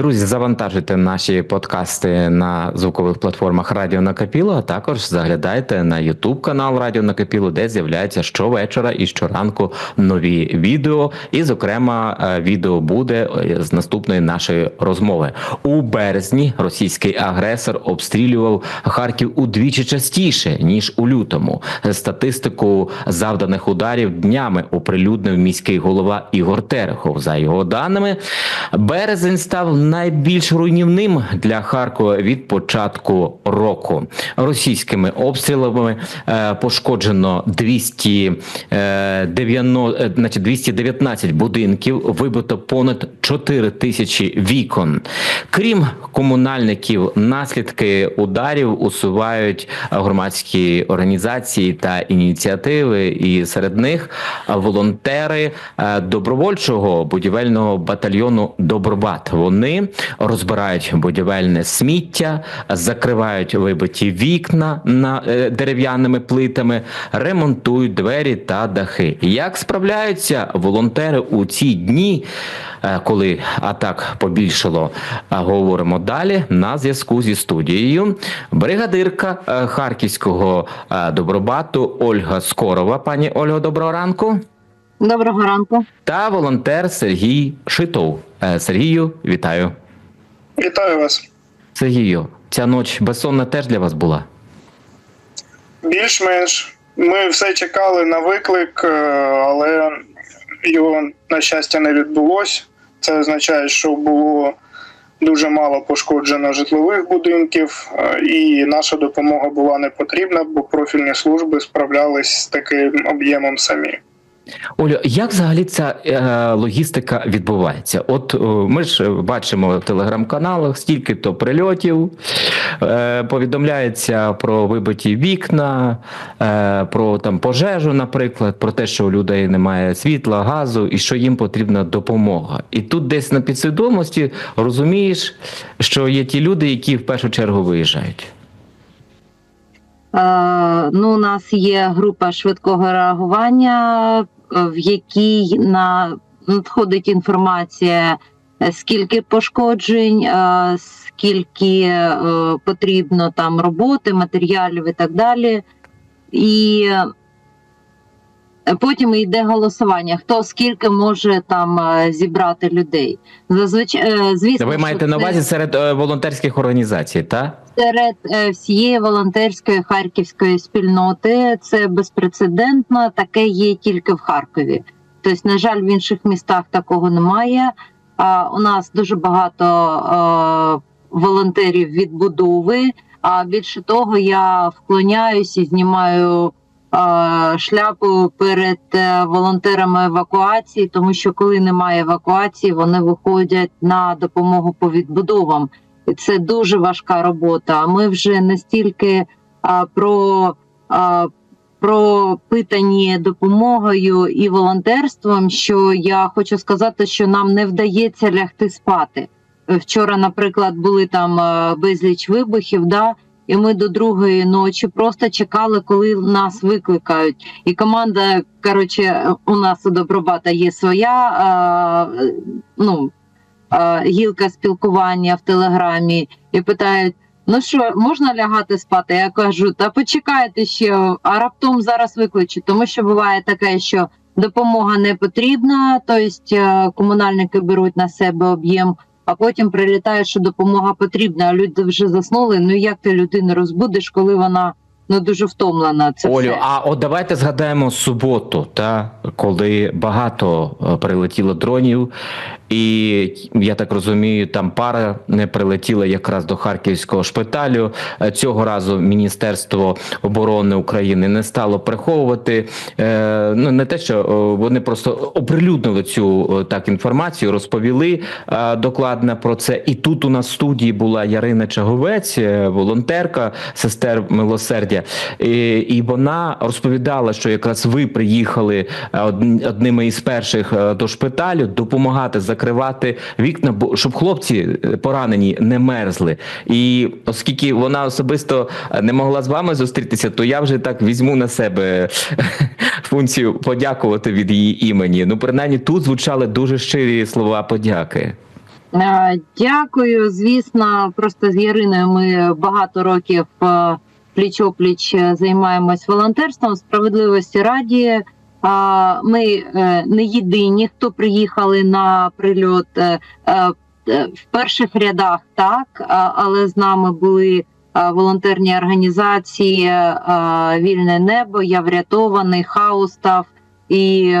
Друзі, завантажуйте наші подкасти на звукових платформах Радіо Накапіло, а також заглядайте на YouTube канал Радіо Накапіло, де з'являються щовечора і щоранку нові відео. І, зокрема, е, відео буде е, з наступної нашої розмови. У березні російський агресор обстрілював Харків удвічі частіше ніж у лютому. Статистику завданих ударів днями оприлюднив міський голова Ігор Терехов. За його даними, березень став найбільш руйнівним для Харкова від початку року. Російськими обстрілами е, пошкоджено 200, е, 90, е, значить, 219 будинків, вибито понад 4 тисячі вікон. Крім комунальників, наслідки ударів усувають громадські організації та ініціативи, і серед них волонтери добровольчого будівельного батальйону Добробат. Вони розбирають будівельне сміття, закривають вибиті вікна на е, дерев'яними плитами, ремонтують двері та дахи. Як справляються волонтери у ці дні? е, Коли атак побільшало, говоримо далі на зв'язку зі студією. Бригадирка е, харківського добробату Ольга Скорова. Пані Ольго, доброго ранку. Доброго ранку. Та волонтер Сергій Шитов. Е, Сергію, вітаю. Вітаю вас. Сергію, ця ніч безсонна теж для вас була. Більш-менш ми все чекали на виклик, е, але його, на щастя, не відбулось. Це означає, що було дуже мало пошкоджено житлових будинків, е, і наша допомога була не потрібна, бо профільні служби справлялись з таким об'ємом самі. Олю, як взагалі ця е, логістика відбувається? От е, ми ж бачимо в телеграм-каналах стільки то прильотів, е, повідомляється про вибиті вікна, е, про там пожежу, наприклад, про те, що у людей немає світла, газу і що їм потрібна допомога. І тут десь на підсвідомості розумієш, що є ті люди, які в першу чергу виїжджають. Е, ну, у нас є група швидкого реагування, в якій надходить інформація, е, скільки пошкоджень, е, скільки е, потрібно там роботи, матеріалів і так далі. І е, потім йде голосування, хто скільки може там е, зібрати людей. Зазвичай, е, звісно, Ви маєте на увазі серед е, волонтерських організацій, так? Серед е, всієї волонтерської харківської спільноти це безпрецедентно. Таке є тільки в Харкові. Тобто, на жаль, в інших містах такого немає. А у нас дуже багато е, волонтерів відбудови. А більше того, я вклоняюсь і знімаю е, шляпу перед волонтерами евакуації, тому що коли немає евакуації, вони виходять на допомогу по відбудовам. Це дуже важка робота. А ми вже настільки а, про, а, пропитані допомогою і волонтерством, що я хочу сказати, що нам не вдається лягти спати. Вчора, наприклад, були там безліч вибухів, да, і ми до другої ночі просто чекали, коли нас викликають. І команда, коротше, у нас у Добробата є своя. е, ну, гілка спілкування в телеграмі і питають: ну що, можна лягати спати? Я кажу, та почекайте ще, а раптом зараз викличуть, тому що буває таке, що допомога не потрібна, тобто комунальники беруть на себе об'єм. А потім прилітає, що допомога потрібна, а люди вже заснули. Ну як ти людину розбудиш, коли вона ну дуже втомлена? Це Олю, все. а от давайте згадаємо суботу, та коли багато е, прилетіло дронів, і я так розумію, там пара не прилетіла якраз до харківського шпиталю. Е, Цього разу Міністерство оборони України не стало приховувати. Е, ну не те, що е, вони просто оприлюднили цю так інформацію, розповіли докладно про це. І тут у нас в студії була Ярина Чаговець, волонтерка, сестер милосердя, і, вона розповідала, що якраз ви приїхали одними із перших до шпиталю допомагати закривати закривати вікна, бо щоб хлопці е, поранені не мерзли. І оскільки вона особисто е, не могла з вами зустрітися, то я вже так візьму на себе функцію подякувати від її імені. Ну, принаймні, тут звучали дуже щирі слова подяки. Е, Дякую. Звісно, просто з Яриною ми багато років е, пліч-опліч е, займаємось волонтерством справедливості раді. Ми е, не єдині, хто приїхали на прильот е, е, в перших рядах, так але з нами були волонтерні організації Вільне небо, Я врятований, Хаустав і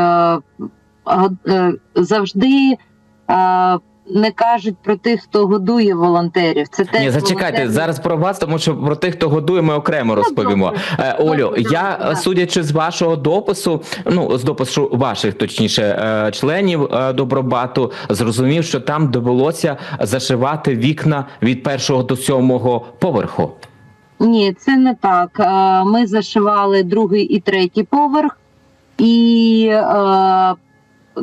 завжди. Не кажуть про тих, хто годує волонтерів. Це Ні, зачекайте волонтери. зараз про вас, тому що про тих, хто годує, ми окремо розповімо. добре. Е, Олю, Добре, я судячи з вашого допису, ну з допису ваших, точніше, е, членів е, добробату, зрозумів, що там довелося зашивати вікна від першого до сьомого поверху. Ні, це не так. Ми зашивали другий і третій поверх, і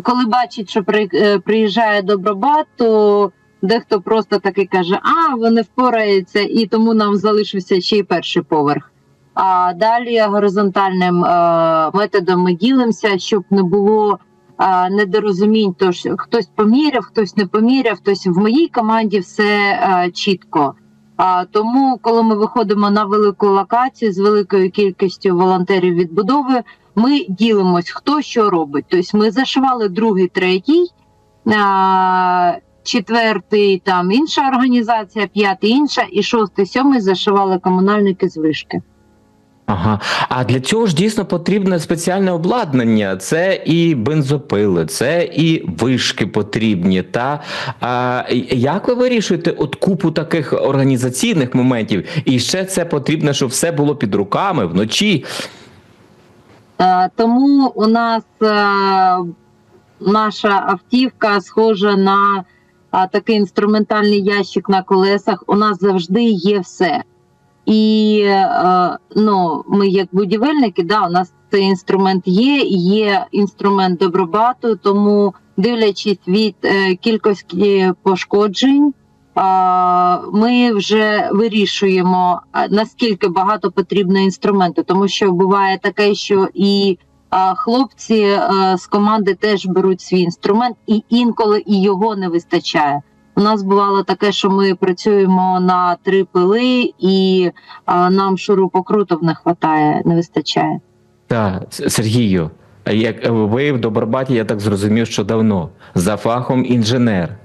коли бачить, що е, приїжджає добробат, то дехто просто таки каже: А, вони впораються, і тому нам залишився ще й перший поверх. А далі горизонтальним е, методом ми ділимося, щоб не було е, недорозумінь. Тож хтось поміряв, хтось не поміряв. Тобто в моїй команді все чітко. А тому, коли ми виходимо на велику локацію з великою кількістю волонтерів відбудови, ми ділимось, хто що робить. Тобто ми зашивали другий, третій, четвертий там інша організація, п'ятий інша, і шостий, сьомий зашивали комунальники з вишки. Ага, а для цього ж дійсно потрібне спеціальне обладнання. Це і бензопили, це і вишки потрібні. Та а, як ви вирішуєте от купу таких організаційних моментів? І ще це потрібно, щоб все було під руками вночі. Е, Тому у нас е, наша автівка схожа на такий інструментальний ящик на колесах. У нас завжди є все. І е, ну, ми, як будівельники, да, у нас цей інструмент є, є інструмент добробату, тому дивлячись від е, кількості пошкоджень, ми вже вирішуємо наскільки багато потрібно інструменту, тому що буває таке, що і хлопці е, з команди теж беруть свій інструмент, і інколи і його не вистачає. У нас бувало таке, що ми працюємо на три пили, і нам шурупокрутов не вистачає, не вистачає. Так, С- Сергію, як ви в Добробаті, я так зрозумів, що давно за фахом інженер.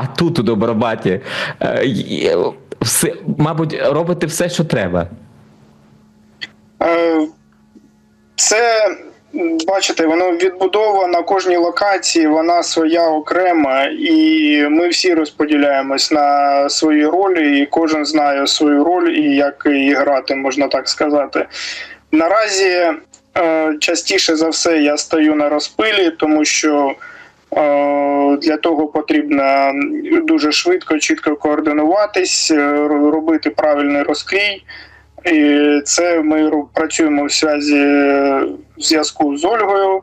А тут у Добробаті е, все, мабуть, робите все, що треба. Е, Це, бачите, воно відбудова на кожній локації, вона своя окрема, і ми всі розподіляємось на свої ролі, і кожен знає свою роль і як її грати, можна так сказати. Наразі е, частіше за все я стою на розпилі, тому що для того потрібно дуже швидко, чітко координуватись, е, робити правильний розкрій. І це ми працюємо в зв'язі в зв'язку з Ольгою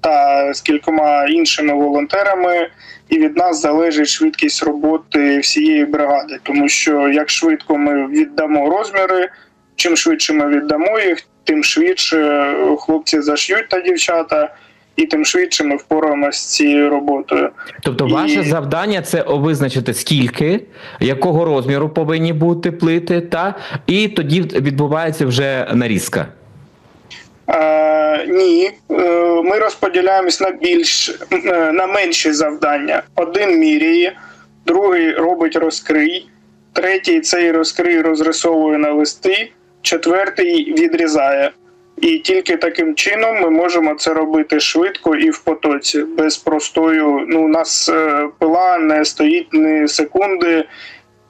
та з кількома іншими волонтерами, і від нас залежить швидкість роботи всієї бригади, тому що як швидко ми віддамо розміри, чим швидше ми віддамо їх, тим швидше хлопці зашьють та дівчата, і тим швидше ми впораємося з цією роботою. Тобто, І- ваше завдання це визначити скільки, якого розміру повинні бути плити, та і тоді відбувається вже нарізка. Е, ні, Е, ми розподіляємось на більш е, на менші завдання. Один міряє, другий робить розкрий, третій цей розкрий розрисовує на листи, четвертий відрізає. І тільки таким чином ми можемо це робити швидко і в потоці, без простою. Ну, у нас е, пила не стоїть ні секунди.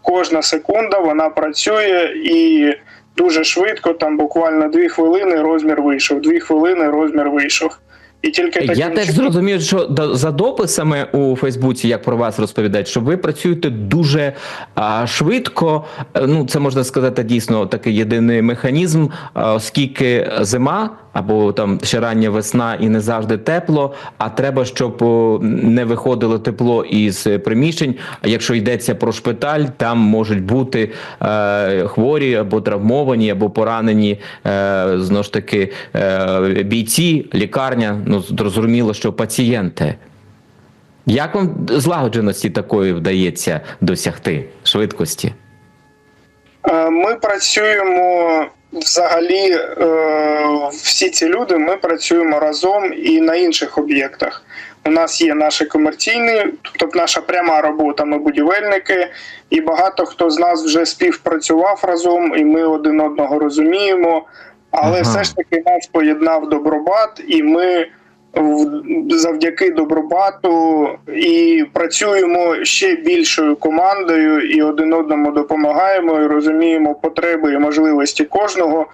Кожна секунда вона працює і дуже швидко, там буквально дві хвилини розмір вийшов, дві хвилини розмір вийшов. І тільки таким Я теж чином- зрозумів, що за дописами у Фейсбуці, як про вас розповідають, що ви працюєте дуже а, швидко. Е, Ну, це можна сказати дійсно такий єдиний механізм, оскільки зима, або там ще рання весна і не завжди тепло. А треба, щоб не виходило тепло із е, приміщень. А якщо йдеться про шпиталь, там можуть бути е, хворі або травмовані, або поранені е, знову ж таки е, бійці, лікарня. Ну зрозуміло, що пацієнти. Як вам злагодженості такої вдається досягти швидкості? Е, Ми працюємо взагалі, е, всі ці люди, ми працюємо разом і на інших об'єктах. У нас є наші комерційні, тобто наша пряма робота, ми будівельники, і багато хто з нас вже співпрацював разом, і ми один одного розуміємо. Але Ага. все ж таки нас поєднав добробат, і ми завдяки добробату і працюємо ще більшою командою, і один одному допомагаємо, і розуміємо потреби і можливості кожного.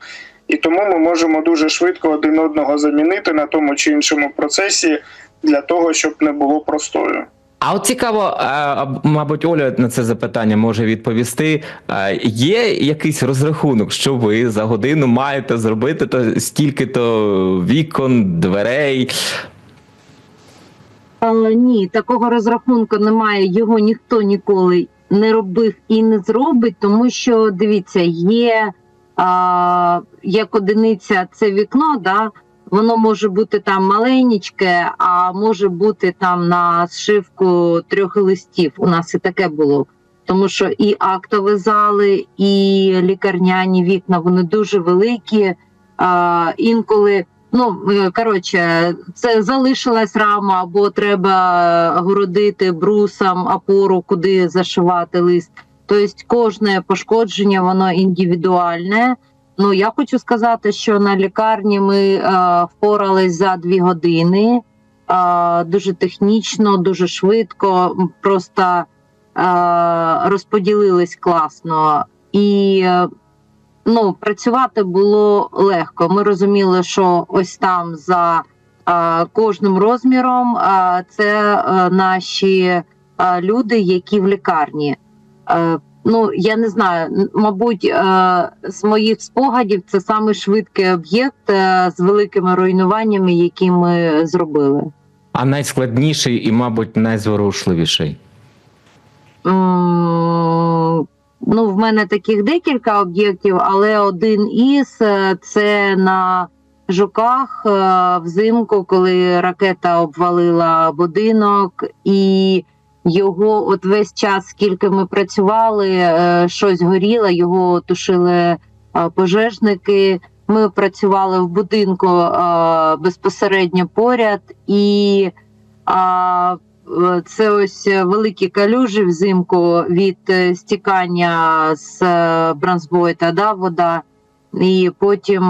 І тому ми можемо дуже швидко один одного замінити на тому чи іншому процесі для того, щоб не було простою. А от цікаво, мабуть, Оля на це запитання може відповісти. Є якийсь розрахунок, що ви за годину маєте зробити то стільки-то вікон, дверей? Але ні, такого розрахунку немає. Його ніхто ніколи не робив і не зробить, тому що дивіться, є а, як одиниця це вікно, да, воно може бути там маленечке, а може бути там на зшивку трьох листів. У нас і таке було. Тому що і актові зали, і лікарняні вікна вони дуже великі. А, інколи Ну е, коротше, це залишилась рама, або треба городити брусом опору, куди зашивати лист. Тобто кожне пошкодження воно індивідуальне. Ну я хочу сказати, що на лікарні ми е, впорались за дві години. Е, дуже технічно, дуже швидко, просто е, розподілились класно. І е, ну, працювати було легко. Ми розуміли, що ось там за е, кожним розміром е, це е, наші е, люди, які в лікарні. Е, ну, я не знаю, мабуть, е, з моїх спогадів це саме швидкий об'єкт е, з великими руйнуваннями, які ми зробили. А найскладніший і, мабуть, найзворушливіший. М, Ну, в мене таких декілька об'єктів, але один із е, це на жуках е, взимку, коли ракета обвалила будинок, і його от весь час, скільки ми працювали, е, щось горіло, його тушили е, пожежники. Ми працювали в будинку е, безпосередньо поряд, і це ось великі калюжі взимку від стікання з бронзбойта, да, вода. І потім,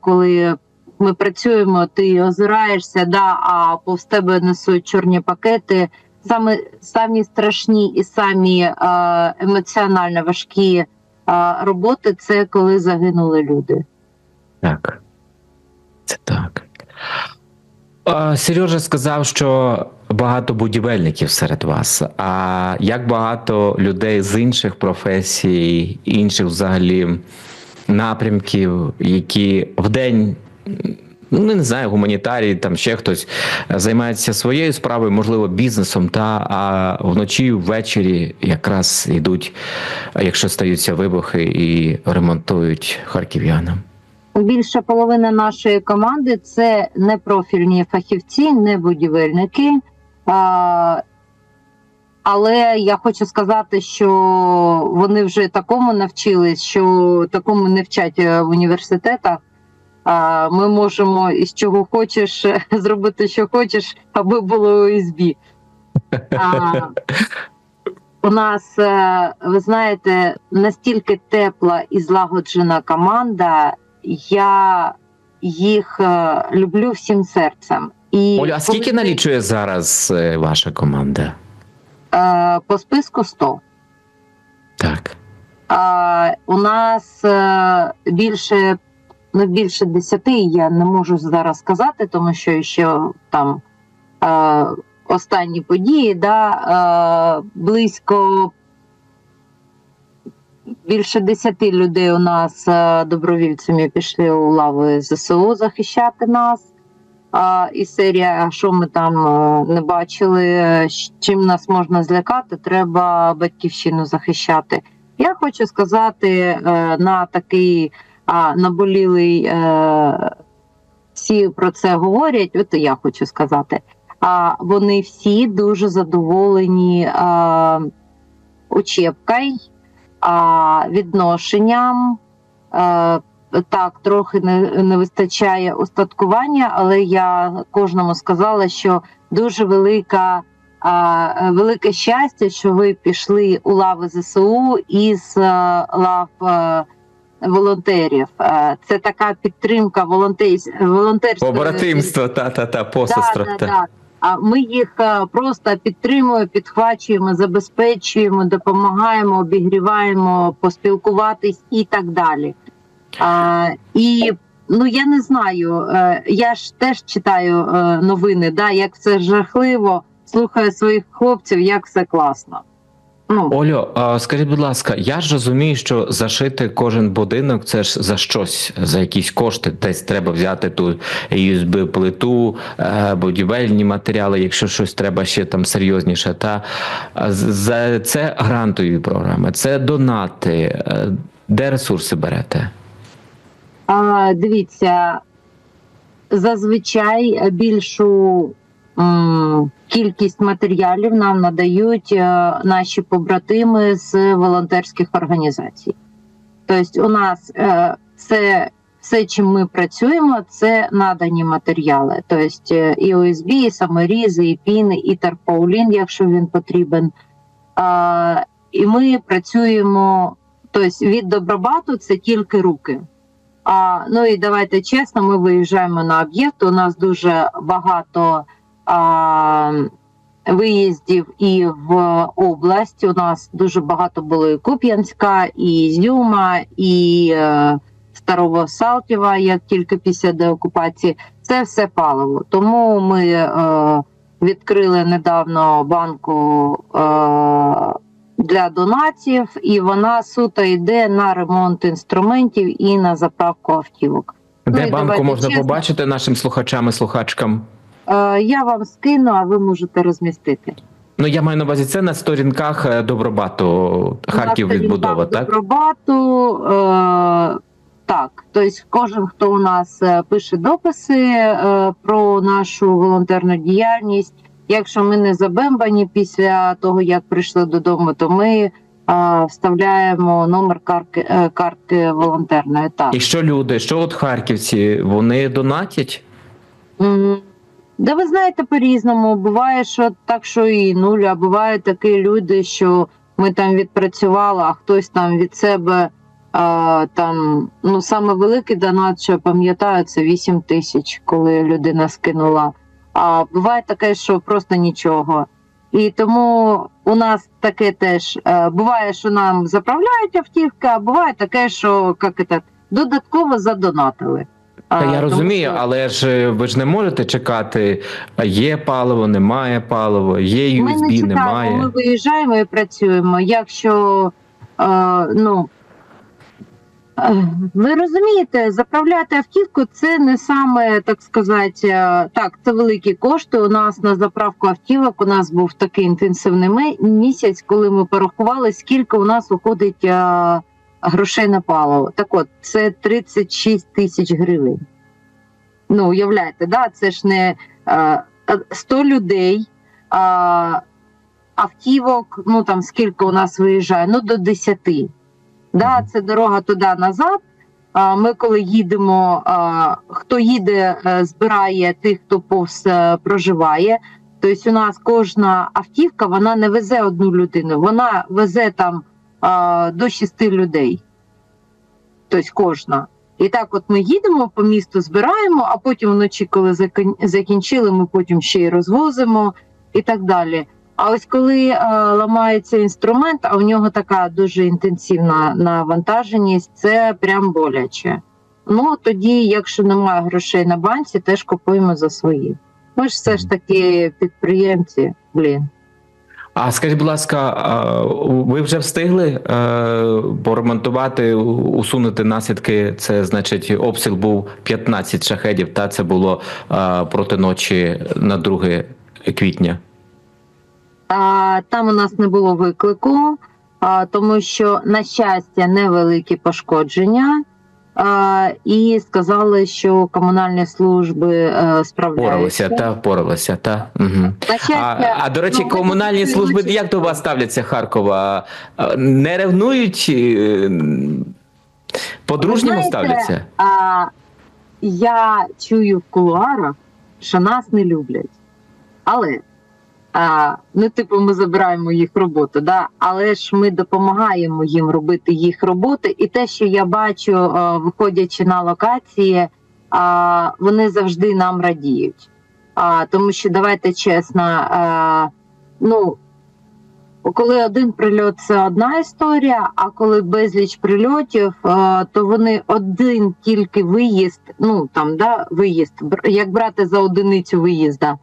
коли ми працюємо, ти озираєшся, да, а повз тебе несуть чорні пакети. Саме самі страшні і самі е, емоціонально важкі е, роботи це коли загинули люди. Так. Це так. Сережа сказав, що багато будівельників серед вас. А як багато людей з інших професій, інших взагалі напрямків, які вдень, ну не знаю, гуманітарії, там ще хтось е, займається своєю справою, можливо, бізнесом, та а вночі, ввечері якраз йдуть, якщо стаються вибухи і ремонтують харків'янам. Більша половина нашої команди це непрофільні фахівці, не будівельники. А, але я хочу сказати, що вони вже такому навчились, що такому не вчать е, в університетах. Ми можемо із чого хочеш е, зробити, що хочеш, аби було ОСБ. А, у нас, е, ви знаєте, настільки тепла і злагоджена команда. Я їх е, люблю всім серцем. І Оля, а скільки коли- налічує зараз ваша команда? По списку 100. Так. У нас більше ну, більше 10, я не можу зараз сказати, тому що ще там е, останні події, да, е, близько більше десяти людей у нас е, добровільцями пішли у лави ЗСУ захищати нас. А, і серія, що ми там е, не бачили, чим нас можна злякати, треба батьківщину захищати. Я хочу сказати е, на такий а, наболілий, е, всі про це говорять. От я хочу сказати. А вони всі дуже задоволені а, учебкою, а, відношенням. А, так, трохи не, не вистачає устаткування, але я кожному сказала, що дуже велика, а, велике щастя, що ви пішли у лави ЗСУ із лав волонтерів. Це така підтримка волонтерська волонтерської Побратимство, та-та-та, посестра. Да, та. да, да. А ми їх е, просто підтримуємо, підхвачуємо, забезпечуємо, допомагаємо, обігріваємо, поспілкуватись і так далі. А, і ну я не знаю. е, Я ж теж читаю е, новини, да, як все жахливо, слухаю своїх хлопців, як все класно. Ну, Олю, скажіть, будь ласка, я ж розумію, що зашити кожен будинок це ж за щось, за якісь кошти. Десь треба взяти ту USB плиту, е, будівельні матеріали, якщо щось треба ще там серйозніше. Та за це грантові програми, це донати. Е, Де ресурси берете? А, дивіться, зазвичай більшу м, кількість матеріалів нам надають е, наші побратими з волонтерських організацій. Тобто, у нас е, все, чим ми працюємо, це надані матеріали. Тобто е, і ОСБ, і саморізи, і піни, і тарпаулін, якщо він потрібен. І ми працюємо, тобто від добробату це тільки руки. А, ну і давайте чесно, ми виїжджаємо на об'єкт. У нас дуже багато виїздів і в область. У нас дуже багато було і Куп'янська, і Ізюма, і е, Старого Салтєва, як тільки після деокупації. Це все паливо. Тому ми е, відкрили недавно банку. Е, для донатів, і вона суто йде на ремонт інструментів і на заправку автівок. Ну, Де і банку можна чесно. побачити нашим слухачам і слухачкам? Е, я вам скину, а ви можете розмістити. Ну я маю на увазі це на сторінках е, Добробату Харків На відбудова, так? Добробату, е, так, тобто кожен, хто у нас е, пише дописи е, про нашу волонтерну діяльність. Якщо ми не забембані після того, як прийшли додому, то ми е, вставляємо номер картки, е, картки волонтерної. Так. І що люди, що от харківці, вони донатять? М, Да ви знаєте по-різному. Буває, що так, що і нуль, а буває такі люди, що ми там відпрацювали, а хтось там від себе а, там, ну саме великий донат, що я пам'ятаю, це 8 тисяч, коли людина скинула. А буває таке, що просто нічого. І тому у нас таке теж е, буває, що нам заправляють автівки, а буває таке, що як це, додатково задонатили. Та я тому розумію, що- але ж е, ви ж не можете чекати, є паливо, немає паливо, є Ми не чекаємо, немає. ми виїжджаємо і працюємо. Якщо е, ну е, ви розумієте, заправляти автівку це не саме так сказати. е, Так, це великі кошти. У нас на заправку автівок у нас був такий інтенсивний місяць, коли ми порахували, скільки у нас виходить е, грошей на паливо. Так от, це 36 тисяч гривень. Ну, уявляєте, да? це ж не е, 100 людей. А, автівок, ну там скільки у нас виїжджає, ну до 10. Да, це дорога туди назад. А ми коли їдемо, а, хто їде, е, збирає тих, хто повз е, проживає. Тобто у нас кожна автівка вона не везе одну людину, вона везе там до 6 людей. Тобто кожна. І так, от ми їдемо по місту, збираємо, а потім вночі, коли закінчили, ми потім ще й розвозимо і так далі. А ось коли е, ламається інструмент, а у нього така дуже інтенсивна навантаженість, це прям боляче. Ну тоді, якщо немає грошей на банці, теж купуємо за свої. Ми ж все ж таки підприємці, блін. А скажіть, будь ласка, ви вже встигли е, поремонтувати, усунути наслідки? Це значить, обстріл був 15 шахедів, та це було е, проти ночі на 2 квітня. Там у нас не було виклику, а, тому що, на щастя, невеликі пошкодження. І сказали, що комунальні служби е, справляються. Впоралися, та впоралися, та. Угу. А, а до речі, ну, комунальні служби як до вас ставляться Харкова? Не ревнують? е, По-дружньому ставляться? А, я чую в кулуарах, що нас не люблять. Але а, ну, типу, ми забираємо їх роботу, да? але ж ми допомагаємо їм робити їх роботи. І те, що я бачу, а, виходячи на локації, а, вони завжди нам радіють. А, тому що давайте чесно, а, ну. Коли один прильот це одна історія, а коли безліч прильотів, е, то вони один тільки виїзд, ну там да, виїзд, як брати за одиницю виїзда,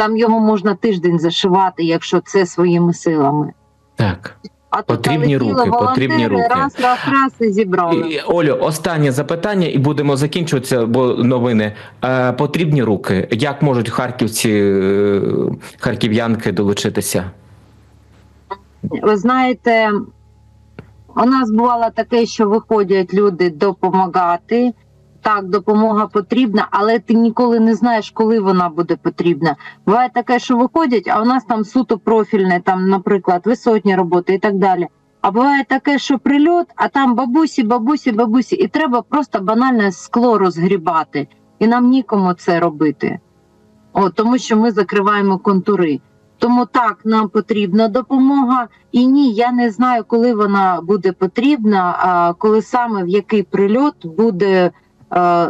там його можна тиждень зашивати, якщо це своїми силами. Так. А Потрібні руки, потрібні руки. раз, раз, раз і зібрали. І, Олю, останнє запитання, і будемо закінчуватися, бо новини. Е, потрібні руки. Як можуть харківці, е, харків'янки долучитися? Ви знаєте, у нас бувало таке, що виходять люди допомагати. Так, допомога потрібна, але ти ніколи не знаєш, коли вона буде потрібна. Буває таке, що виходять, а у нас там суто профільне, там, наприклад, висотні роботи і так далі. А буває таке, що прильот, а там бабусі, бабусі, бабусі, і треба просто банальне скло розгрібати. І нам нікому це робити. О, тому що ми закриваємо контури. Тому так, нам потрібна допомога. І ні, я не знаю, коли вона буде потрібна, а коли саме в який прильот буде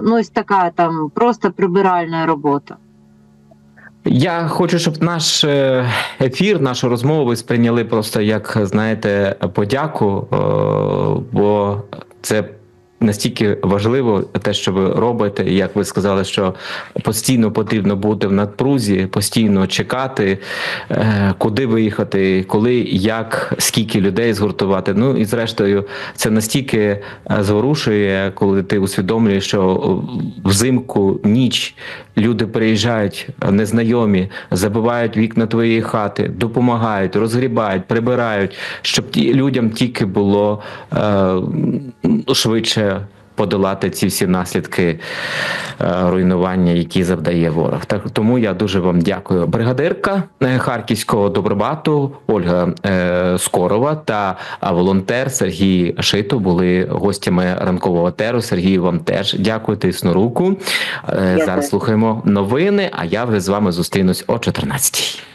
ну, ось така там просто прибиральна робота. Я хочу, щоб наш е, ефір, нашу розмову ви сприйняли просто як, знаєте, подяку, е, бо це настільки важливо, те, що ви робите, як ви сказали, що постійно потрібно бути в надпрузі, постійно чекати, е, куди виїхати, коли, як, скільки людей згуртувати. Ну і зрештою, це настільки е, зворушує, коли ти усвідомлюєш, що взимку ніч люди приїжджають е, незнайомі, забивають вікна твоєї хати, допомагають, розгрібають, прибирають, щоб людям тільки було е, швидше подолати ці всі наслідки е, руйнування, які завдає ворог. Так тому я дуже вам дякую. Бригадирка е, харківського добробату Ольга е, Скорова та волонтер Сергій Шито були гостями ранкового теру. Сергій, вам теж дякую тисну руку. Дякую. Зараз слухаємо новини. А я вже з вами зустрінусь о 14